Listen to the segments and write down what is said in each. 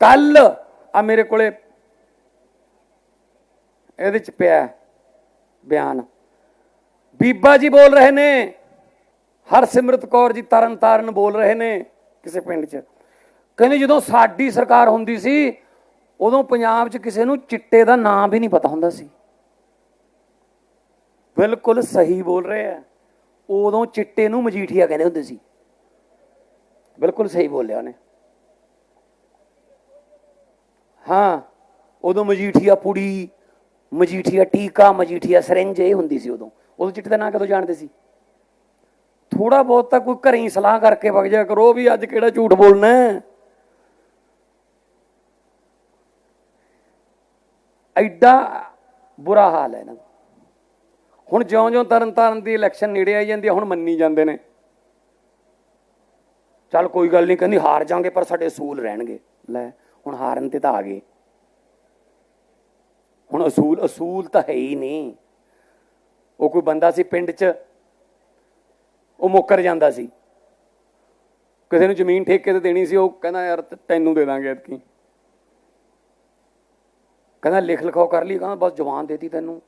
ਕੱਲ ਆ ਮੇਰੇ ਕੋਲੇ ਇਹਦੇ ਚ ਪਿਆ ਬਿਆਨ। ਬੀਬਾ ਜੀ ਬੋਲ ਰਹੇ ਨੇ, ਹਰਸਿਮਰਤ ਕੌਰ ਜੀ ਤਰਨ ਤਾਰਨ ਬੋਲ ਰਹੇ ਨੇ ਕਿਸੇ ਪਿੰਡ 'ਚ। ਕਹਿੰਦੇ ਜਦੋਂ ਸਾਡੀ ਸਰਕਾਰ ਹੁੰਦੀ ਸੀ, ਉਦੋਂ ਪੰਜਾਬ 'ਚ ਕਿਸੇ ਨੂੰ ਚਿੱਟੇ ਦਾ ਨਾਮ ਵੀ ਨਹੀਂ ਪਤਾ ਹੁੰਦਾ ਸੀ। ਬਿਲਕੁਲ ਸਹੀ ਬੋਲ ਰਹੇ ਆ। ਉਦੋਂ ਚਿੱਟੇ ਨੂੰ ਮਜੀਠੀਆ ਕਹਿੰਦੇ ਹੁੰਦੇ ਸੀ। ਬਿਲਕੁਲ ਸਹੀ ਬੋਲਿਆ ਉਹਨੇ। ਹਾਂ, ਉਦੋਂ ਮਜੀਠੀਆ ਪੁੜੀ, ਮਜੀਠੀਆ ਟੀਕਾ, ਮਜੀਠੀਆ ਸਿਰੰਜ, ਇਹ ਹੁੰਦੀ ਸੀ ਉਦੋਂ। ਉਦੋਂ ਚਿੱਟੇ ਦਾ ਨਾਂ ਕਦੋਂ ਜਾਣਦੇ ਸੀ? ਥੋੜਾ ਬਹੁਤ ਤਾਂ ਕੋਈ ਘਰੇ ਹੀ ਸਲਾਹ ਕਰਕੇ ਵਗ ਜਾ ਕਰੋ ਵੀ ਅੱਜ ਕਿਹੜਾ ਝੂਠ ਬੋਲਣਾ ਹੈ। ਐਡਾ ਬੁਰਾ ਹਾਲ ਹੈ ਨਾ ਹੁਣ ਜਿਉਂ-ਜਿਉਂ ਤਰਨ ਤਾਰਨ ਦੀ ਇਲੈਕਸ਼ਨ ਨੇੜੇ ਆਈ ਜਾਂਦੀ ਹੈ, ਹੁਣ ਮੰਨੀ ਜਾਂਦੇ ਨੇ। ਚੱਲ ਕੋਈ ਗੱਲ ਨਹੀਂ, ਕਹਿੰਦੀ ਹਾਰ ਜਾਾਂਗੇ, ਪਰ ਸਾਡੇ ਅਸੂਲ ਰਹਿਣਗੇ। ਲੈ ਹੁਣ ਹਾਰਨ ਤੇ ਤਾਂ ਆ ਗਏ। ਹੁਣ ਅਸੂਲ ਅਸੂਲ ਤਾਂ ਹੈ ਹੀ ਨਹੀਂ। ਉਹ ਕੋਈ ਬੰਦਾ ਸੀ ਪਿੰਡ 'ਚ, ਉਹ ਮੁੱਕਰ ਜਾਂਦਾ ਸੀ। ਕਿਸੇ ਨੂੰ ਜ਼ਮੀਨ ਠੇਕੇ ਤੇ ਦੇਣੀ ਸੀ, ਉਹ ਕਹਿੰਦਾ, ਯਾਰ ਤੈਨੂੰ ਦੇ ਦਾਂਗੇ ਐਤਕੀ। ਕਹਿੰਦਾ, ਲਿਖ ਲਿਖਾਓ ਕਰ ਲਈ। ਕਹਿੰਦਾ, ਬਸ ਜਵਾਨ ਦੇਤੀ ਤੈਨੂੰ।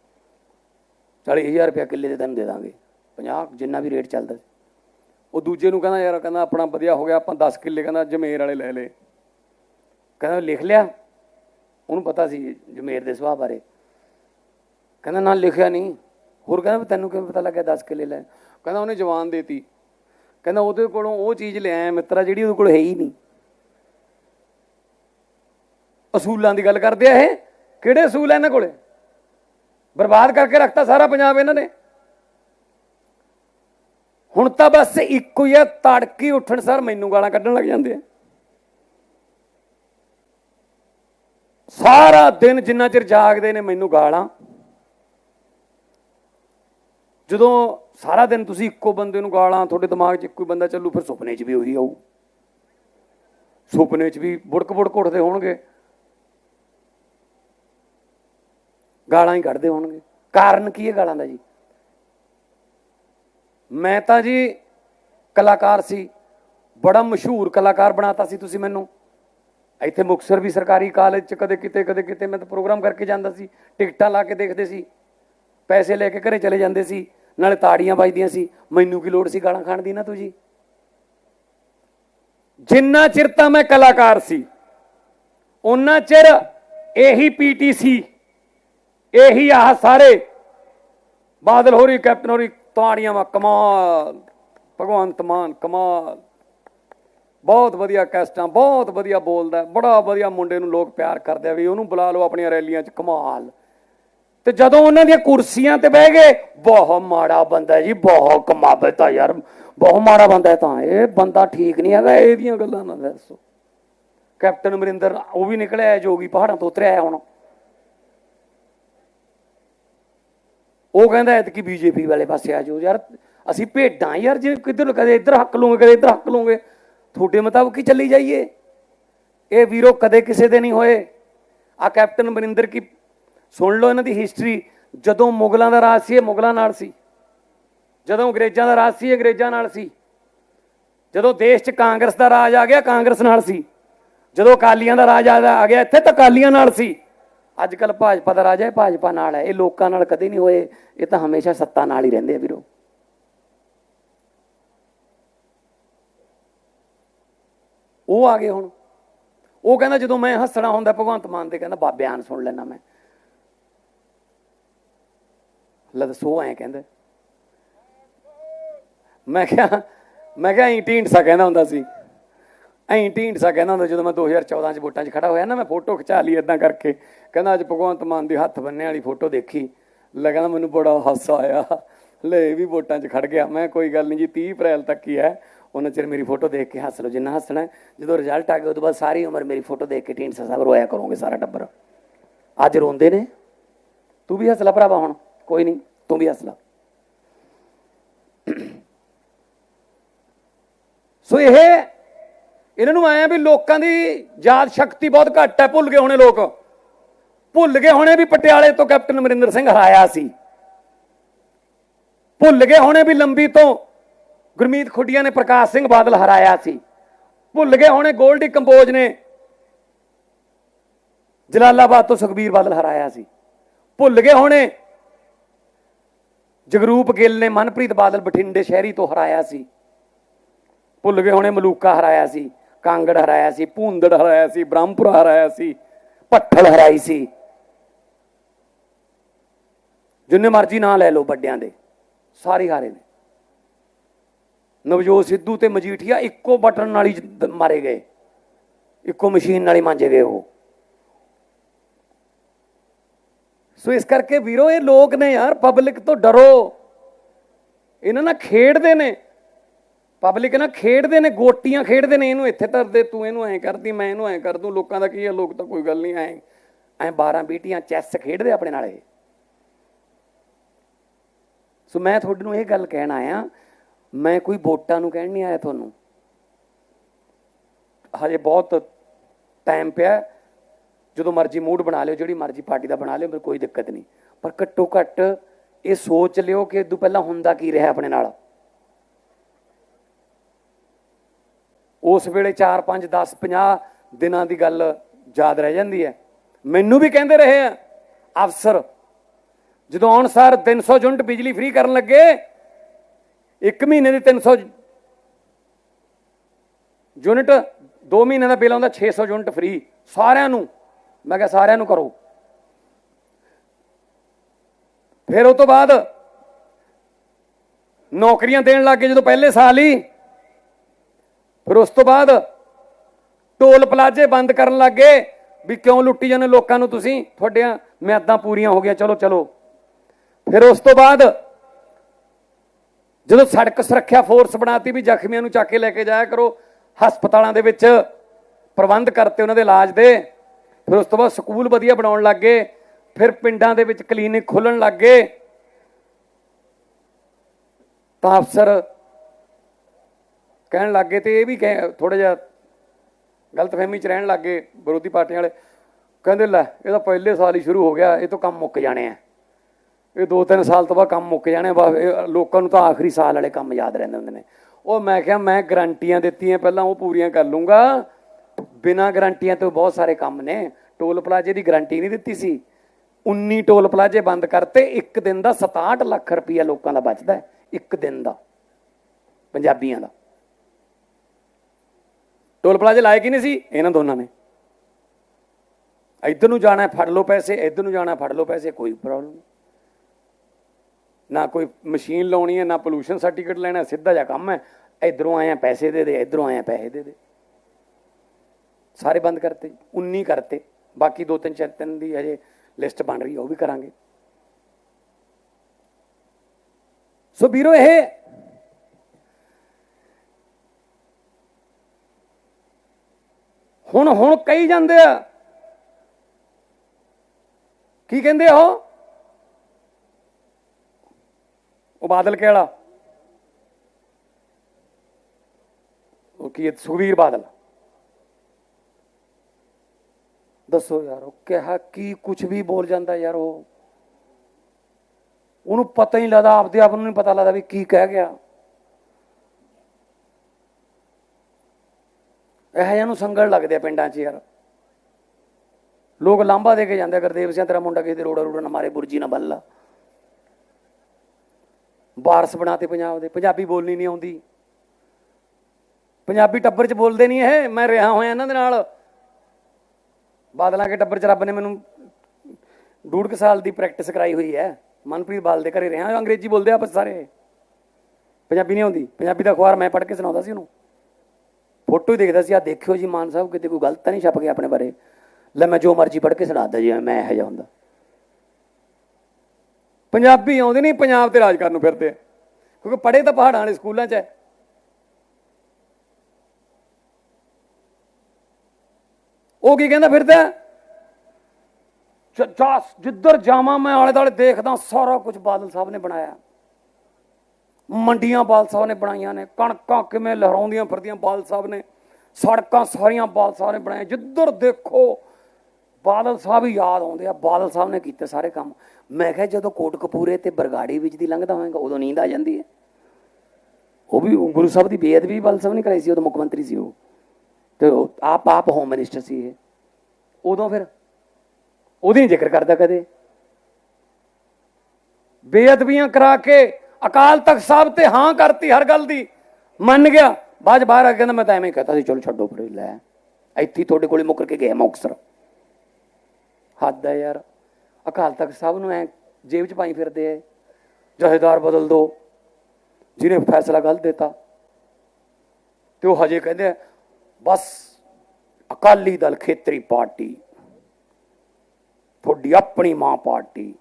40000 ਰੁਪਇਆ ਕਿੱਲੇ ਦੇ ਤੈਨੂੰ ਦੇ ਦਾਂਗੇ। 50 ਜਿੰਨਾ ਵੀ ਰੇਟ ਚੱਲਦਾ ਸੀ। ਉਹ ਦੂਜੇ ਨੂੰ ਕਹਿੰਦਾ, ਯਾਰ, ਕਹਿੰਦਾ, ਆਪਣਾ ਵਧੀਆ ਹੋ ਗਿਆ, ਆਪਾਂ 10 ਕਿੱਲੇ ਕਹਿੰਦਾ, ਜਮੇਰ ਵਾਲੇ ਲੈ ਲਏ। ਕਹਿੰਦਾ ਲਿਖ ਲਿਆ। ਉਹਨੂੰ ਪਤਾ ਸੀ ਜਮੇਰ ਦੇ ਸੁਭਾਅ ਬਾਰੇ। ਕਹਿੰਦਾ ਨਾ ਲਿਖਿਆ ਨਹੀਂ। ਹੋਰ ਕਹਿੰਦਾ ਵੀ ਤੈਨੂੰ ਕਿਵੇਂ ਪਤਾ ਲੱਗਿਆ 10 ਕਿੱਲੇ ਲੈ ਕਹਿੰਦਾ ਉਹਨੇ ਜਵਾਨ ਦੇਤੀ। ਕਹਿੰਦਾ ਉਹਦੇ ਕੋਲੋਂ ਉਹ ਚੀਜ਼ ਲੈ ਆਇਆ ਮਿੱਤਰਾ ਜਿਹੜੀ ਉਹਦੇ ਕੋਲ ਹੈ ਹੀ ਨਹੀਂ। ਅਸੂਲਾਂ ਦੀ ਗੱਲ ਕਰਦੇ ਆ ਇਹ। ਕਿਹੜੇ ਅਸੂਲ ਆ ਇਹਨਾਂ ਕੋਲੇ? ਬਰਬਾਦ ਕਰਕੇ ਰੱਖਤਾ ਸਾਰਾ ਪੰਜਾਬ ਇਹਨਾਂ ਨੇ। ਹੁਣ ਤਾਂ ਬਸ ਇੱਕੋ ਹੀ ਆ, ਤੜਕੀ ਉੱਠਣ ਸਰ ਮੈਨੂੰ ਗਾਲਾਂ ਕੱਢਣ ਲੱਗ ਜਾਂਦੇ ਆ। ਸਾਰਾ ਦਿਨ ਜਿੰਨਾ ਚਿਰ ਜਾਗਦੇ ਨੇ ਮੈਨੂੰ ਗਾਲਾਂ। ਜਦੋਂ ਸਾਰਾ ਦਿਨ ਤੁਸੀਂ ਇੱਕੋ ਬੰਦੇ ਨੂੰ ਗਾਲਾਂ, ਤੁਹਾਡੇ ਦਿਮਾਗ 'ਚ ਇੱਕੋ ਹੀ ਬੰਦਾ ਚੱਲੂ, ਫਿਰ ਸੁਪਨੇ 'ਚ ਵੀ ਉਹੀ ਆਊ। ਸੁਪਨੇ 'ਚ ਵੀ ਬੁੜਕ ਬੁੜਕ ਉੱਠਦੇ ਹੋਣਗੇ। ਗਾਲਾਂ ਹੀ ਕੱਢਦੇ ਹੋਣਗੇ। ਕਾਰਨ ਕੀ ਹੈ ਗਾਲਾਂ ਦਾ ਜੀ? ਮੈਂ ਤਾਂ ਜੀ ਕਲਾਕਾਰ ਸੀ। ਬੜਾ ਮਸ਼ਹੂਰ ਕਲਾਕਾਰ ਬਣਾਤਾ ਸੀ ਤੁਸੀਂ ਮੈਨੂੰ। ਇੱਥੇ ਮੁਕਤਸਰ ਵੀ ਸਰਕਾਰੀ ਕਾਲਜ ਚ ਕਦੇ ਕਿਤੇ ਕਦੇ ਕਿਤੇ ਮੈਂ ਤਾਂ ਪ੍ਰੋਗਰਾਮ ਕਰਕੇ ਜਾਂਦਾ ਸੀ, ਟਿਕਟਾਂ ਲਾ ਕੇ ਦੇਖਦੇ ਸੀ, ਪੈਸੇ ਲੈ ਕੇ ਘਰੇ ਚਲੇ ਜਾਂਦੇ ਸੀ, ਨਾਲੇ ਤਾੜੀਆਂ ਵੱਜਦੀਆਂ ਸੀ, ਮੈਨੂੰ ਕੀ ਲੋੜ ਸੀ ਗਾਲਾਂ ਖਾਣ ਦੀ ਨਾ ਤੂੰ ਜੀ? ਜਿੰਨਾ ਚਿਰ ਤਾਂ ਮੈਂ ਕਲਾਕਾਰ ਸੀ ਉਹਨਾਂ ਚਿਰ ਇਹੀ ਪੀਟੀਸੀ ਇਹੀ ਆਹ ਸਾਰੇ ਬਾਦਲ ਹੋਰੀ, ਕੈਪਟਨ ਹੋਰੀ, ਤਾੜੀਆਂ ਵਾ, ਕਮਾਲ, ਭਗਵੰਤ ਮਾਨ, ਕਮਾਲ। ਬਹੁਤ ਵਧੀਆ ਕੈਸਟਾਂ, ਬਹੁਤ ਵਧੀਆ ਬੋਲਦਾ, ਬੜਾ ਵਧੀਆ ਮੁੰਡੇ ਨੂੰ ਲੋਕ ਪਿਆਰ ਕਰਦੇ ਆ ਵੀ ਉਹਨੂੰ ਬੁਲਾ ਲਓ ਆਪਣੀਆਂ ਰੈਲੀਆਂ 'ਚ, ਕਮਾਲ। ਤੇ ਜਦੋਂ ਉਹਨਾਂ ਦੀਆਂ ਕੁਰਸੀਆਂ ਤੇ ਬਹਿ ਗਏ, ਬਹੁਤ ਮਾੜਾ ਬੰਦਾ ਜੀ, ਬਹੁਤ ਕਮਾਬਤਾ ਯਾਰ, ਬਹੁਤ ਮਾੜਾ ਬੰਦਾ ਤਾਂ, ਇਹ ਬੰਦਾ ਠੀਕ ਨਹੀਂ ਹੈਗਾ, ਇਹਦੀਆਂ ਗੱਲਾਂ ਨਾ ਦੱਸੋ। ਕੈਪਟਨ ਅਮਰਿੰਦਰ, ਉਹ ਵੀ ਨਿਕਲਿਆ ਜੋਗੀ, ਪਹਾੜਾਂ ਤੋਂ ਉਤਰਿਆ ਹੈ ਹੁਣ। ਉਹ ਕਹਿੰਦਾ ਐਤਕੀ ਬੀਜੇਪੀ ਵਾਲੇ ਪਾਸੇ ਆ ਜਾਓ, ਯਾਰ ਅਸੀਂ ਭੇਡਾਂ, ਯਾਰ ਜੇ ਕਿੱਧਰ ਕਦੇ ਇੱਧਰ ਹੱਕ ਲੂਗੇ ਕਦੇ ਇੱਧਰ ਹੱਕ ਲੂਗੇ ਤੁਹਾਡੇ ਮੁਤਾਬਕ ਹੀ ਚੱਲੀ ਜਾਈਏ। ਇਹ ਵੀਰੋ ਕਦੇ ਕਿਸੇ ਦੇ ਨਹੀਂ ਹੋਏ। ਆ ਕੈਪਟਨ ਅਮਰਿੰਦਰ ਕੀ ਸੁਣ ਲਓ ਇਹਨਾਂ ਦੀ ਹਿਸਟਰੀ ਜਦੋਂ ਮੁਗਲਾਂ ਦਾ ਰਾਜ ਸੀ, ਇਹ ਮੁਗਲਾਂ ਨਾਲ ਸੀ। ਜਦੋਂ ਅੰਗਰੇਜ਼ਾਂ ਦਾ ਰਾਜ ਸੀ, ਇਹ ਅੰਗਰੇਜ਼ਾਂ ਨਾਲ ਸੀ। ਜਦੋਂ ਦੇਸ਼ 'ਚ ਕਾਂਗਰਸ ਦਾ ਰਾਜ ਆ ਗਿਆ, ਕਾਂਗਰਸ ਨਾਲ ਸੀ। ਜਦੋਂ ਅਕਾਲੀਆਂ ਦਾ ਰਾਜ ਆ ਗਿਆ ਇੱਥੇ ਤਾਂ ਅਕਾਲੀਆਂ ਨਾਲ ਸੀ। ਅੱਜ ਕੱਲ ਭਾਜਪਾ ਦਾ ਰਾਜ ਹੈ, ਭਾਜਪਾ ਨਾਲ ਹੈ। ਇਹ ਲੋਕਾਂ ਨਾਲ ਕਦੇ ਨਹੀਂ ਹੋਏ। ਇਹ ਤਾਂ ਹਮੇਸ਼ਾ ਸੱਤਾ ਨਾਲ ਹੀ ਰਹਿੰਦੇ ਆ ਵੀਰੋ। ਉਹ ਆ ਗਏ ਹੁਣ। ਉਹ ਕਹਿੰਦਾ ਜਦੋਂ ਮੈਂ ਹੱਸਣਾ ਹੁੰਦਾ, ਭਗਵੰਤ ਮਾਨ ਦੇ ਕਹਿੰਦਾ ਬਾ ਬਿਆਨ ਸੁਣ ਲੈਣਾ ਮੈਂ। ਲੈ ਦੱਸੋ ਐ ਕਹਿੰਦਾ। ਮੈਂ ਕਿਹਾ ਮੈਂ ਕਿਹਾ ਐਂ ਢੀਂਡਸਾ ਕਹਿੰਦਾ ਹੁੰਦਾ ਸੀ। ਐਂ ਢੀਂਡਸਾ ਕਹਿੰਦਾ ਹੁੰਦਾ ਜਦੋਂ ਮੈਂ 2014 ਚ ਵੋਟਾਂ 'ਚ ਖੜਾ ਹੋਇਆ ਨਾ, ਮੈਂ ਫੋਟੋ ਖਿਚਾ ਲਈ ਇਦਾਂ ਕਰਕੇ। ਕਹਿੰਦਾ, ਅੱਜ ਭਗਵੰਤ ਮਾਨ ਦੀ ਹੱਥ ਬੰਨੇ ਵਾਲੀ ਫੋਟੋ ਦੇਖੀ। ਲੈ ਕਹਿੰਦਾ, ਮੈਨੂੰ ਬੜਾ ਹਾਸਾ ਆਇਆ। ਲੈ ਵੀ ਵੋਟਾਂ 'ਚ ਖੜ ਗਿਆ। ਮੈਂ ਕੋਈ ਗੱਲ ਨਹੀਂ ਜੀ 30 ਅਪ੍ਰੈਲ ਤੱਕ ਹੀ ਹੈ। ਉਹਨਾਂ ਚਿਰ ਮੇਰੀ ਫੋਟੋ ਦੇਖ ਕੇ ਹੱਸ ਲਓ। ਜਿੰਨਾ ਹੱਸਣਾ ਜਦੋਂ ਰਿਜ਼ਲਟ ਆ ਗਿਆ ਉਦੋਂ ਬਾਅਦ ਸਾਰੀ ਉਮਰ ਮੇਰੀ ਫੋਟੋ ਦੇਖ ਕੇ ਢੀਂਡਸਾ ਸਾਹਿਬ ਰੋਇਆ ਕਰੋਗੇ ਸਾਰਾ ਟੱਬਰ। ਅੱਜ ਰੋਂਦੇ ਨੇ। ਤੂੰ ਵੀ ਹੱਸ ਲੈ ਭਰਾਵਾ ਹੁਣ, ਕੋਈ ਨਹੀਂ, ਤੂੰ ਵੀ ਹੱਸ ਲੈ। ਸੋ ਇਹ, ਇਹਨਾਂ ਨੂੰ ਆਇਆ ਵੀ ਲੋਕਾਂ ਦੀ ਯਾਦ ਸ਼ਕਤੀ ਬਹੁਤ ਘੱਟ ਹੈ। ਭੁੱਲ ਗਏ ਹੋਣੇ ਲੋਕ। ਭੁੱਲ ਗਏ ਹੋਣੇ ਵੀ ਪਟਿਆਲੇ ਤੋਂ ਕੈਪਟਨ ਅਮਰਿੰਦਰ ਸਿੰਘ ਹਰਾਇਆ ਸੀ। ਭੁੱਲ ਗਏ ਹੋਣੇ ਵੀ ਲੰਬੀ ਤੋਂ ਗੁਰਮੀਤ ਖੁੱਡੀਆਂ ਨੇ ਪ੍ਰਕਾਸ਼ ਸਿੰਘ ਬਾਦਲ ਹਰਾਇਆ ਸੀ। ਭੁੱਲ ਗਏ ਹੋਣੇ, ਗੋਲਡੀ ਕੰਬੋਜ ਨੇ ਜਲਾਲਾਬਾਦ ਤੋਂ ਸੁਖਬੀਰ ਬਾਦਲ ਹਰਾਇਆ ਸੀ। ਭੁੱਲ ਗਏ ਹੋਣੇ, ਜਗਰੂਪ ਗਿੱਲ ਨੇ ਮਨਪ੍ਰੀਤ ਬਾਦਲ ਬਠਿੰਡੇ ਸ਼ਹਿਰੀ ਤੋਂ ਹਰਾਇਆ ਸੀ। ਭੁੱਲ ਗਏ ਹੋਣੇ, ਮਲੂਕਾ ਹਰਾਇਆ ਸੀ, ਕਾਂਗੜ ਹਰਾਇਆ ਸੀ, ਭੂੰਦੜ ਹਰਾਇਆ ਸੀ, ਬ੍ਰਹਮਪੁਰਾ ਹਰਾਇਆ ਸੀ, ਭੱਠਲ ਹਰਾਈ ਸੀ। ਜਿੰਨੇ ਮਰਜ਼ੀ ਨਾਂ ਲੈ ਲਓ ਵੱਡਿਆਂ ਦੇ, ਸਾਰੇ ਹਾਰੇ ਨੇ। ਨਵਜੋਤ ਸਿੱਧੂ ਤੇ ਮਜੀਠੀਆ ਇੱਕੋ ਬਟਨ ਨਾਲ ਹੀ ਮਾਰੇ ਗਏ। ਇੱਕੋ ਮਸ਼ੀਨ ਨਾਲ ਹੀ ਮਾਂਜੇ ਗਏ ਉਹ। ਸੋ ਇਸ ਕਰਕੇ ਵੀਰੋ, ਇਹ ਲੋਕ ਨੇ ਯਾਰ ਪਬਲਿਕ ਤੋਂ ਡਰੋ। ਇਹਨਾਂ ਨਾਲ ਖੇਡਦੇ ਨੇ। ਪਬਲਿਕ ਨਾਲ ਖੇਡਦੇ ਨੇ, ਗੋਟੀਆਂ ਖੇਡਦੇ ਨੇ। ਇਹਨੂੰ ਇੱਥੇ ਧਰਦੇ ਤੂੰ ਇਹਨੂੰ ਐਂ ਕਰਦੀ, ਮੈਂ ਇਹਨੂੰ ਐਂ ਕਰ ਦੂੰ। ਲੋਕਾਂ ਦਾ ਕੀ ਹੈ ਲੋਕ ਤਾਂ ਕੋਈ ਗੱਲ ਨਹੀਂ, ਐਂ ਐਂ 12 ਬੀਟੀਆਂ ਚੈਸ ਖੇਡਦੇ ਆਪਣੇ ਨਾਲ ਇਹ। ਸੋ ਮੈਂ ਤੁਹਾਡੇ ਨੂੰ ਇਹ ਗੱਲ ਕਹਿਣ ਆਇਆ ਮੈਂ ਕੋਈ ਵੋਟਾਂ ਨੂੰ ਕਹਿਣ ਨਹੀਂ ਆਇਆ ਤੁਹਾਨੂੰ। ਹਜੇ ਬਹੁਤ ਟਾਈਮ ਪਿਆ ਜਦੋਂ ਮਰਜ਼ੀ ਮੂਡ ਬਣਾ ਲਿਓ, ਜਿਹੜੀ ਮਰਜ਼ੀ ਪਾਰਟੀ ਦਾ ਬਣਾ ਲਿਓ ਮੈਨੂੰ ਕੋਈ ਦਿੱਕਤ ਨਹੀਂ। ਪਰ ਘੱਟੋ ਘੱਟ ਇਹ ਸੋਚ ਲਿਓ ਕਿ ਇਦੋਂ ਪਹਿਲਾਂ ਹੁੰਦਾ ਕੀ ਰਿਹਾ ਆਪਣੇ ਨਾਲ। ਉਸ ਵੇਲੇ 4 5 10 50 ਦਿਨਾਂ ਦੀ ਗੱਲ ਯਾਦ ਰਹਿ ਜਾਂਦੀ ਹੈ। ਮੈਨੂੰ ਵੀ ਕਹਿੰਦੇ ਰਹੇ ਆ, ਅਫਸਰ, ਜਦੋਂ ਆਉਣ ਸਾਰ 300 ਯੂਨਿਟ ਬਿਜਲੀ ਫ੍ਰੀ ਕਰਨ ਲੱਗੇ ਇੱਕ ਮਹੀਨੇ ਦੇ 300 ਯੂਨਿਟ 2 ਮਹੀਨੇ ਦਾ ਬਿੱਲ ਆਉਂਦਾ 600 ਯੂਨਿਟ ਫ੍ਰੀ ਸਾਰਿਆਂ ਨੂੰ। ਮੈਂ ਕਿਹਾ, ਸਾਰਿਆਂ ਨੂੰ ਕਰੋ। ਫਿਰ ਉਹ ਤੋਂ ਬਾਅਦ ਨੌਕਰੀਆਂ ਦੇਣ ਲੱਗੇ ਜਦੋਂ ਪਹਿਲੇ ਸਾਲ ਹੀ। ਫਿਰ ਉਸ ਤੋਂ ਬਾਅਦ ਟੋਲ ਪਲਾਜ਼ੇ ਬੰਦ ਕਰਨ ਲੱਗੇ ਵੀ ਕਿਉਂ ਲੁੱਟੀ ਜਾਂਦੇ ਲੋਕਾਂ ਨੂੰ ਤੁਸੀਂ? ਤੁਹਾਡੀਆਂ ਮਿਆਦਾਂ ਪੂਰੀਆਂ ਹੋ ਗਈਆਂ। ਚਲੋ ਚਲੋ। ਫਿਰ ਉਸ ਤੋਂ ਬਾਅਦ ਜਦੋਂ ਸੜਕ ਸੁਰੱਖਿਆ ਫੋਰਸ ਬਣਾਤੀ ਵੀ ਜ਼ਖਮੀਆਂ ਨੂੰ ਚੱਕ ਕੇ ਲੈ ਕੇ ਜਾਇਆ ਕਰੋ, ਹਸਪਤਾਲਾਂ ਦੇ ਵਿੱਚ ਪ੍ਰਬੰਧ ਕਰਤੇ ਉਹਨਾਂ ਦੇ ਇਲਾਜ ਦੇ, ਫਿਰ ਉਸ ਤੋਂ ਬਾਅਦ ਸਕੂਲ ਵਧੀਆ ਬਣਾਉਣ ਲੱਗ ਗਏ, ਫਿਰ ਪਿੰਡਾਂ ਦੇ ਵਿੱਚ ਕਲੀਨਿਕ ਖੋਲਣ ਗਏ। ਤਾਂ ਅਫਸਰ ਕਹਿਣ ਲੱਗੇ ਤੇ ਇਹ ਵੀ ਥੋੜਾ ਜਿਹਾ ਗਲਤਫਹਿਮੀ ਚ ਰਹਿਣ ਲੱਗੇ ਵਿਰੋਧੀ ਪਾਰਟੀਆਂ ਵਾਲੇ। ਕਹਿੰਦੇ ਲੈ, ਇਹ ਤਾਂ ਪਹਿਲੇ ਸਾਲ ਹੀ ਸ਼ੁਰੂ ਹੋ ਗਿਆ, ਇਹ ਤੋਂ ਕੰਮ ਮੁੱਕ ਜਾਣੇ ਆ। ਇਹ ਦੋ ਤਿੰਨ ਸਾਲ ਤੋਂ ਬਾਅਦ ਕੰਮ ਮੁੱਕ ਜਾਣੇ, ਬਸ ਲੋਕਾਂ ਨੂੰ ਤਾਂ ਆਖਰੀ ਸਾਲ ਵਾਲੇ ਕੰਮ ਯਾਦ ਰਹਿੰਦੇ ਹੁੰਦੇ ਨੇ। ਉਹ ਮੈਂ ਕਿਹਾ, ਮੈਂ ਗਰੰਟੀਆਂ ਦਿੱਤੀਆਂ ਪਹਿਲਾਂ, ਉਹ ਪੂਰੀਆਂ ਕਰ ਲੂੰਗਾ। ਬਿਨਾਂ ਗਰੰਟੀਆਂ ਤੋਂ ਬਹੁਤ ਸਾਰੇ ਕੰਮ ਨੇ। ਟੋਲ ਪਲਾਜ਼ੇ ਦੀ ਗਰੰਟੀ ਨਹੀਂ ਦਿੱਤੀ ਸੀ। 19 ਟੋਲ ਪਲਾਜ਼ੇ ਬੰਦ ਕਰਤੇ, ਇੱਕ ਦਿਨ ਦਾ 67 ਲੱਖ ਰੁਪਈਆ ਲੋਕਾਂ ਦਾ ਬਚਦਾ ਇੱਕ ਦਿਨ ਦਾ, ਪੰਜਾਬੀਆਂ ਦਾ। ਟੋਲ ਪਲਾਜ਼ੇ ਲਾਏ ਕਿ ਨਹੀਂ ਸੀ? ਇਹਨਾਂ ਦੋਨਾਂ ਨੇ। ਇੱਧਰ ਨੂੰ ਜਾਣਾ ਫੜ ਲਓ ਪੈਸੇ, ਇੱਧਰ ਨੂੰ ਜਾਣਾ ਫੜ ਲਓ ਪੈਸੇ, ਕੋਈ ਪ੍ਰੋਬਲਮ ਨਹੀਂ। ਨਾ ਕੋਈ ਮਸ਼ੀਨ ਲਾਉਣੀ ਹੈ, ਨਾ ਪੋਲੂਸ਼ਨ ਸਰਟੀਫਿਕੇਟ ਲੈਣਾ, ਸਿੱਧਾ ਜਿਹਾ ਕੰਮ ਹੈ। ਇਧਰੋਂ ਆਇਆ ਪੈਸੇ ਦੇ ਦੇ, ਇਧਰੋਂ ਆਇਆ ਪੈਸੇ ਦੇ ਦੇ। ਸਾਰੇ ਬੰਦ ਕਰਤੇ 19 ਕਰਤੇ। ਬਾਕੀ ਦੋ ਤਿੰਨ, ਚਾਰ ਤਿੰਨ ਦੀ ਹਜੇ ਲਿਸਟ ਬਣ ਰਹੀ ਹੈ ਉਹ ਵੀ ਕਰਾਂਗੇ। ਸੋ ਵੀਰੋ, ਇਹ ਹੁਣ ਹੁਣ ਕਹੀ ਜਾਂਦੇ ਆ। ਕੀ ਕਹਿੰਦੇ ਹੋ ਉਹ ਬਾਦਲ ਕਿਹੜਾ? ਉਹ ਕੀ ਹੈ, ਸੁਖਬੀਰ ਬਾਦਲ। ਦੱਸੋ ਯਾਰ ਉਹ ਕਿਹਾ ਕੀ ਕੁਝ ਵੀ ਬੋਲ ਜਾਂਦਾ ਯਾਰ ਉਹ। ਉਹਨੂੰ ਪਤਾ ਹੀ ਲੱਗਦਾ ਆਪਦੇ ਆਪ ਨੂੰ ਨਹੀਂ ਪਤਾ ਲੱਗਦਾ ਵੀ ਕੀ ਕਹਿ ਗਿਆ। ਇਹ ਜਿਹਾ ਨੂੰ ਸੰਗਲ ਲੱਗਦੇ ਆ ਪਿੰਡਾਂ 'ਚ ਯਾਰ। ਲੋਕ ਲਾਂਬਾ ਦੇ ਕੇ ਜਾਂਦੇ ਗੁਰਦੇਵ ਸਿੰਘ ਤੇਰਾ ਮੁੰਡਾ ਕਿਸੇ ਦੇ ਰੋੜਾ ਰੋੜਾ ਨਾ ਮਾਰੇ ਬੁਰਜੀ ਨਾ ਬੱਲਾ ਵਾਰਸ ਬਣਾਤੇ ਪੰਜਾਬ ਦੇ। ਪੰਜਾਬੀ ਬੋਲਣੀ ਨਹੀਂ ਆਉਂਦੀ। ਪੰਜਾਬੀ ਟੱਬਰ 'ਚ ਬੋਲਦੇ ਨਹੀਂ ਇਹ। ਮੈਂ ਰਿਹਾ ਹੋਇਆ ਇਹਨਾਂ ਦੇ ਨਾਲ। ਬਾਦਲਾਂ ਕੇ ਟੱਬਰ 'ਚ ਰੱਬ ਨੇ ਮੈਨੂੰ ਡੂਢ ਕੁ ਸਾਲ ਦੀ ਪ੍ਰੈਕਟਿਸ ਕਰਾਈ ਹੋਈ ਹੈ। ਮਨਪ੍ਰੀਤ ਬਾਲ ਦੇ ਘਰੇ ਰਿਹਾ ਅੰਗਰੇਜ਼ੀ ਬੋਲਦੇ ਆ ਆਪਸ ਸਾਰੇ। ਪੰਜਾਬੀ ਨਹੀਂ ਆਉਂਦੀ। ਪੰਜਾਬੀ ਦਾ ਅਖਬਾਰ ਮੈਂ ਪੜ੍ਹ ਕੇ ਸੁਣਾਉਂਦਾ ਸੀ ਉਹਨੂੰ। ਫੋਟੋ ਹੀ ਦੇਖਦਾ ਸੀ। ਆ ਦੇਖਿਓ ਜੀ ਮਾਨ ਸਾਹਿਬ, ਕਿਤੇ ਕੋਈ ਗਲਤ ਤਾਂ ਨਹੀਂ ਛਪ ਗਿਆ ਆਪਣੇ ਬਾਰੇ? ਲੈ ਮੈਂ ਜੋ ਮਰਜ਼ੀ ਪੜ੍ਹ ਕੇ ਸੁਣਾਦਾ ਜੀ ਮੈਂ ਇਹੋ ਜਿਹਾ ਹੁੰਦਾ। ਪੰਜਾਬੀ ਆਉਂਦੇ ਨਹੀਂ, ਪੰਜਾਬ ਤੇ ਰਾਜ ਕਰਨ ਨੂੰ ਫਿਰਦੇ ਕਿਉਂਕਿ ਪੜ੍ਹੇ ਤਾਂ ਪਹਾੜਾਂ ਵਾਲੇ ਸਕੂਲਾਂ 'ਚ ਹੈ। ਉਹ ਕੀ ਕਹਿੰਦਾ ਫਿਰਦਾ ਜ- ਜਿੱਧਰ ਜਾਵਾਂ ਮੈਂ ਆਲੇ ਦਾਲੇ ਦੇਖਦਾ ਸਾਰਾ ਕੁਝ ਬਾਦਲ ਸਾਹਿਬ ਨੇ ਬਣਾਇਆ। ਮੰਡੀਆਂ ਬਾਲ ਸਾਹਿਬ ਨੇ ਬਣਾਈਆਂ ਨੇ, ਕਣਕਾਂ ਕਿਵੇਂ ਲਹਿਰਾਉਂਦੀਆਂ ਫਿਰਦੀਆਂ ਬਾਦਲ ਸਾਹਿਬ ਨੇ, ਸੜਕਾਂ ਸਾਰੀਆਂ ਬਾਲ ਸਾਹਿਬ ਨੇ ਬਣਾਈਆਂ। ਜਿੱਧਰ ਦੇਖੋ ਬਾਦਲ ਸਾਹਿਬ ਹੀ ਯਾਦ ਆਉਂਦੇ ਆ, ਬਾਦਲ ਸਾਹਿਬ ਨੇ ਕੀਤੇ ਸਾਰੇ ਕੰਮ। ਮੈਂ ਕਿਹਾ ਜਦੋਂ ਕੋਟ ਕੋਟਕਪੂਰੇ ਤੇ ਬਰਗਾੜੀ ਵਿੱਚ ਦੀ ਲੰਘਦਾ ਹੋਵੇਗਾ ਉਦੋਂ ਨੀਂਦ ਆ ਜਾਂਦੀ ਹੈ। ਉਹ ਵੀ ਗੁਰੂ ਸਾਹਿਬ ਦੀ ਬੇਅਦਬੀ ਬਾਦਲ ਸਾਹਿਬ ਨੇ ਕਰਾਈ ਸੀ, ਉਦੋਂ ਮੁੱਖ ਮੰਤਰੀ ਸੀ ਉਹ। ਤੇ ਉਹ ਆਪ ਆਪ ਹੋਮ ਮਿਨਿਸਟਰ ਸੀ ਇਹ। ਉਦੋਂ ਫਿਰ ਉਹਦੀ ਜ਼ਿਕਰ ਕਰਦਾ ਕਦੇ। ਬੇਅਦਬੀਆਂ ਕਰਾ ਕੇ ਅਕਾਲ ਤਖਤ ਸਾਹਿਬ ਤੇ ਹਾਂ ਕਰਤੀ ਹਰ ਗੱਲ ਦੀ। ਮੰਨ ਗਿਆ। ਬਾਅਦ 'ਚ ਬਾਹਰ ਆ ਕੇ ਕਹਿੰਦਾ, ਮੈਂ ਤਾਂ ਐਵੇਂ ਹੀ ਕਹਤਾ ਸੀ, ਚਲੋ ਛੱਡੋ ਫਿਰ, ਲੈ। ਇੱਥੇ ਤੁਹਾਡੇ ਕੋਲੇ ਮੁੱਕਰ ਕੇ ਗਿਆ ਮੁਕਸਰ ਹੱਦ ਹੈ ਯਾਰ। ਅਕਾਲ ਤਖਤ ਸਾਹਿਬ ਨੂੰ ਐ ਜੇਬ 'ਚ ਪਾਈ ਫਿਰਦੇ ਐ ਜਹੇਦਾਰ ਬਦਲ ਦੋ। ਜਿਹਨੇ ਫੈਸਲਾ ਗਲਤ ਦਿੱਤਾ। ਤੇ ਉਹ ਹਜੇ ਕਹਿੰਦੇ ਬਸ ਅਕਾਲੀ ਦਲ ਖੇਤਰੀ ਪਾਰਟੀ। ਤੁਹਾਡੀ ਆਪਣੀ ਮਾਂ ਪਾਰਟੀ।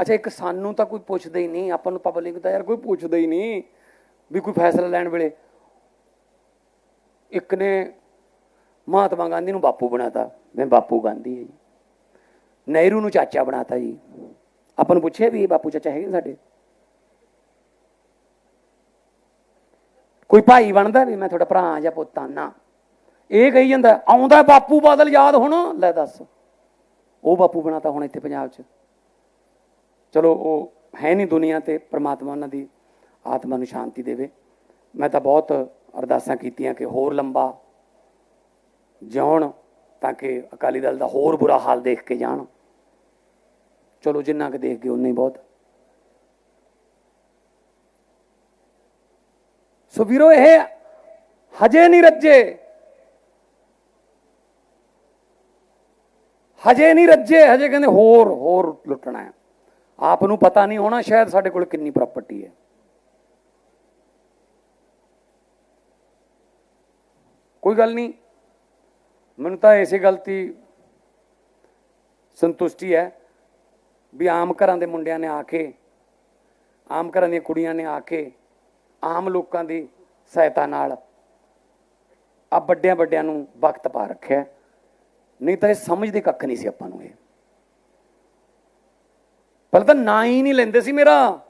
ਅੱਛਾ, ਇੱਕ ਸਾਨੂੰ ਤਾਂ ਕੋਈ ਪੁੱਛਦਾ ਹੀ ਨਹੀਂ। ਆਪਾਂ ਨੂੰ ਪਬਲਿਕ ਤਾਂ ਯਾਰ ਕੋਈ ਪੁੱਛਦਾ ਹੀ ਨਹੀਂ ਵੀ ਕੋਈ ਫੈਸਲਾ ਲੈਣ ਵੇਲੇ। ਇੱਕ ਨੇ ਮਹਾਤਮਾ ਗਾਂਧੀ ਨੂੰ ਬਾਪੂ ਬਣਾਤਾ। ਮੈਂ ਬਾਪੂ ਗਾਂਧੀ ਹੈ ਜੀ। ਨਹਿਰੂ ਨੂੰ ਚਾਚਾ ਬਣਾਤਾ ਜੀ। ਆਪਾਂ ਨੂੰ ਪੁੱਛਿਆ ਵੀ ਇਹ ਬਾਪੂ ਚਾਚਾ ਹੈਗੇ ਸਾਡੇ? ਕੋਈ ਭਾਈ ਬਣਦਾ ਵੀ ਮੈਂ ਤੁਹਾਡਾ ਭਰਾ ਜਾਂ ਪੁੱਤਾਂ ਨਾ। ਇਹ ਕਹੀ ਜਾਂਦਾ, ਆਉਂਦਾ ਬਾਪੂ ਬਾਦਲ ਯਾਦ ਹੁਣ, ਲੈ ਦੱਸ। ਉਹ ਬਾਪੂ ਬਣਾਤਾ ਹੁਣ ਇੱਥੇ ਪੰਜਾਬ 'ਚ। ਚਲੋ, ਉਹ ਹੈ ਨਹੀਂ ਦੁਨੀਆ ਤੇ, ਪ੍ਰਮਾਤਮਾ ਉਹਨਾਂ ਦੀ ਆਤਮਾ ਨੂੰ ਸ਼ਾਂਤੀ ਦੇਵੇ। ਮੈਂ ਤਾਂ ਬਹੁਤ ਅਰਦਾਸਾਂ ਕੀਤੀਆਂ ਕਿ ਹੋਰ ਲੰਬਾ ਜਿਉਣ ਤਾਂ ਕਿ ਅਕਾਲੀ ਦਲ ਦਾ ਹੋਰ ਬੁਰਾ ਹਾਲ ਦੇਖ ਕੇ ਜਾਣ। ਚਲੋ ਜਿੰਨਾ ਕਿ ਦੇਖ ਗਏ ਉਨਾ ਹੀ ਬਹੁਤ। ਸੋ ਵੀਰੋ, ਇਹ ਹਜੇ ਨਹੀਂ ਰੱਜੇ। ਹਜੇ ਨਹੀਂ ਰੱਜੇ, ਹਜੇ ਕਹਿੰਦੇ ਹੋਰ ਹੋਰ ਲੁੱਟਣਾ ਹੈ। ਆਪ ਨੂੰ ਪਤਾ ਨਹੀਂ ਹੋਣਾ ਸ਼ਾਇਦ ਸਾਡੇ ਕੋਲ ਕਿੰਨੀ ਪ੍ਰਾਪਰਟੀ ਹੈ। ਕੋਈ ਗੱਲ ਨਹੀਂ। ਮੈਨੂੰ ਤਾਂ ਇਸੇ ਗਲਤੀ ਸੰਤੁਸ਼ਟੀ ਹੈ। ਵੀ ਆਮ ਘਰਾਂ ਦੇ ਮੁੰਡਿਆਂ ਨੇ ਆ ਕੇ, ਆਮ ਘਰਾਂ ਦੀਆਂ ਕੁੜੀਆਂ ਨੇ ਆ ਕੇ, ਆਮ ਲੋਕਾਂ ਦੀ ਸਹਾਇਤਾ ਨਾਲ ਆ ਵੱਡਿਆਂ ਵੱਡਿਆਂ ਨੂੰ ਵਕਤ ਪਾ ਰੱਖਿਆ ਨਹੀਂ ਤਾਂ ਇਹ ਸਮਝਦੇ ਕੱਖ ਨਹੀਂ ਸੀ ਆਪਾਂ ਨੂੰ ਇਹ। ਪਹਿਲਾਂ ਤਾਂ ਨਾਂ ਹੀ ਨਹੀਂ ਲੈਂਦੇ ਸੀ ਮੇਰਾ।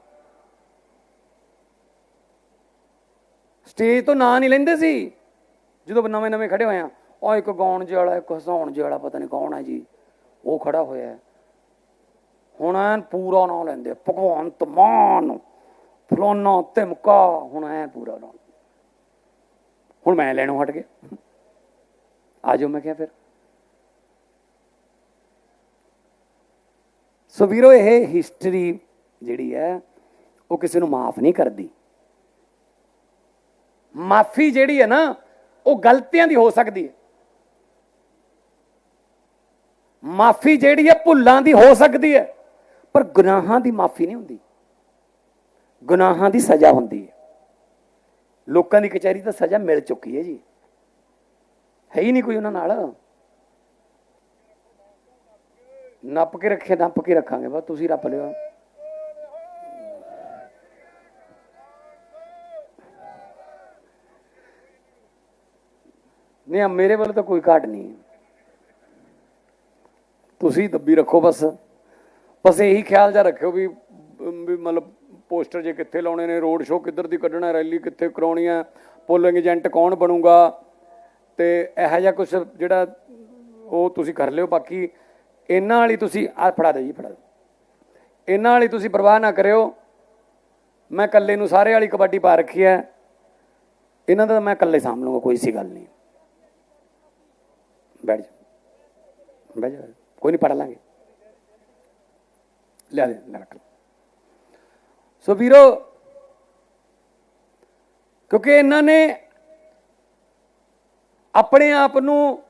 ਸਟੇਜ ਤੋਂ ਨਾਂ ਨਹੀਂ ਲੈਂਦੇ ਸੀ। ਜਦੋਂ ਨਵੇਂ ਨਵੇਂ ਖੜੇ ਹੋਏ ਆ, ਉਹ ਇੱਕ ਗਾਉਣ ਜਿਹੜਾ ਇੱਕ ਹਸਾਉਣ ਜਿਹੜਾ ਪਤਾ ਨਹੀਂ ਕੌਣ ਹੈ ਜੀ, ਉਹ ਖੜਾ ਹੋਇਆ ਹੈ। ਹੁਣ ਐਨ ਪੂਰਾ ਨਾਂ ਲੈਂਦੇ, ਭਗਵੰਤ ਮਾਨ, ਫਲਾਨਾ ਧਮਕਾ, ਹੁਣ ਐ ਪੂਰਾ ਨਾਂ ਹੁਣ ਮੈਂ ਲੈਣੋਂ ਹਟ ਗਿਆ। ਆ ਜਾਓ, ਮੈਂ ਕਿਹਾ ਫਿਰ। ਸੋ ਵੀਰੋ, ਇਹ ਹਿਸਟਰੀ ਜਿਹੜੀ ਹੈ, ਉਹ ਕਿਸੇ ਨੂੰ ਮਾਫ ਨਹੀਂ ਕਰਦੀ। ਮਾਫੀ ਜਿਹੜੀ ਹੈ ਨਾ, ਉਹ ਗਲਤੀਆਂ ਦੀ ਹੋ ਸਕਦੀ ਹੈ। ਮਾਫੀ ਜਿਹੜੀ ਹੈ, ਭੁੱਲਾਂ ਦੀ ਹੋ ਸਕਦੀ ਹੈ। ਪਰ ਗੁਨਾਹਾਂ ਦੀ ਮਾਫੀ ਨਹੀਂ ਹੁੰਦੀ। ਗੁਨਾਹਾਂ ਦੀ ਸਜ਼ਾ ਹੁੰਦੀ ਹੈ। ਲੋਕਾਂ ਦੀ ਕਚਹਿਰੀ ਤਾਂ ਸਜ਼ਾ ਮਿਲ ਚੁੱਕੀ ਹੈ ਜੀ। ਹੈ ਹੀ ਨਹੀਂ ਕੋਈ ਉਹਨਾਂ ਨਾਲ। ਨੱਪ ਕੇ ਰੱਖੇ, ਨੱਪ ਕੇ ਰੱਖਾਂਗੇ। ਬਸ ਤੁਸੀਂ ਰੱਪ ਲਿਓ। ਨਹੀਂ ਮੇਰੇ ਵੱਲ ਤਾਂ ਕੋਈ ਘਾਟ ਨਹੀਂ। ਤੁਸੀਂ ਦੱਬੀ ਰੱਖੋ ਬਸ। ਬਸ ਇਹੀ ਖਿਆਲ ਜਾ ਰੱਖਿਓ ਵੀ ਵੀ ਮਤਲਬ ਪੋਸਟਰ ਜੇ ਕਿੱਥੇ ਲਾਉਣੇ ਨੇ, ਰੋਡ ਸ਼ੋਅ ਕਿੱਧਰ ਦੀ ਕੱਢਣਾ, ਰੈਲੀ ਕਿੱਥੇ ਕਰਾਉਣੀ ਹੈ ਪੋਲਿੰਗ ਏਜੰਟ ਕੌਣ ਬਣੂਗਾ? ਤੇ ਇਹੋ ਜਿਹਾ ਕੁਝ ਜਿਹੜਾ ਉਹ ਤੁਸੀਂ ਕਰ ਲਿਓ, ਬਾਕੀ ਇਹਨਾਂ ਵਾਲੀ ਤੁਸੀਂ ਆ ਫੜਾ ਦੇ ਜੀ, ਫੜਾ ਦਿਓ। ਇਹਨਾਂ ਵਾਲੀ ਤੁਸੀਂ ਪਰਵਾਹ ਨਾ ਕਰਿਓ। ਮੈਂ ਇਕੱਲੇ ਨੂੰ ਸਾਰੇ ਵਾਲੀ ਕਬੱਡੀ ਪਾ ਰੱਖੀ ਹੈ। ਇਹਨਾਂ ਦਾ ਮੈਂ ਇਕੱਲੇ ਸਾਂਭ ਲੂੰਗਾ ਕੋਈ ਸੀ ਗੱਲ ਨਹੀਂ। ਬੈਠ ਜਾ। ਬੈਠ ਜਾ। ਕੋਈ ਨਹੀਂ ਪੜ ਲਾਂਗੇ। ਲਿਆ ਰੱਖ ਸੋ ਵੀਰੋ, ਕਿਉਂਕਿ ਇਹਨਾਂ ਨੇ ਆਪਣੇ ਆਪ ਨੂੰ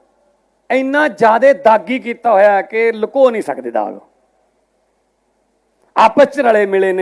ਇੰਨਾ ਜ਼ਿਆਦਾ ਦਾਗੀ ਕੀਤਾ ਹੋਇਆ ਕਿ ਲੁਕੋ ਨਹੀਂ ਸਕਦੇ ਦਾਗ। ਆਪਸ ਚ ਰਲੇ ਮਿਲੇ ਨੇ।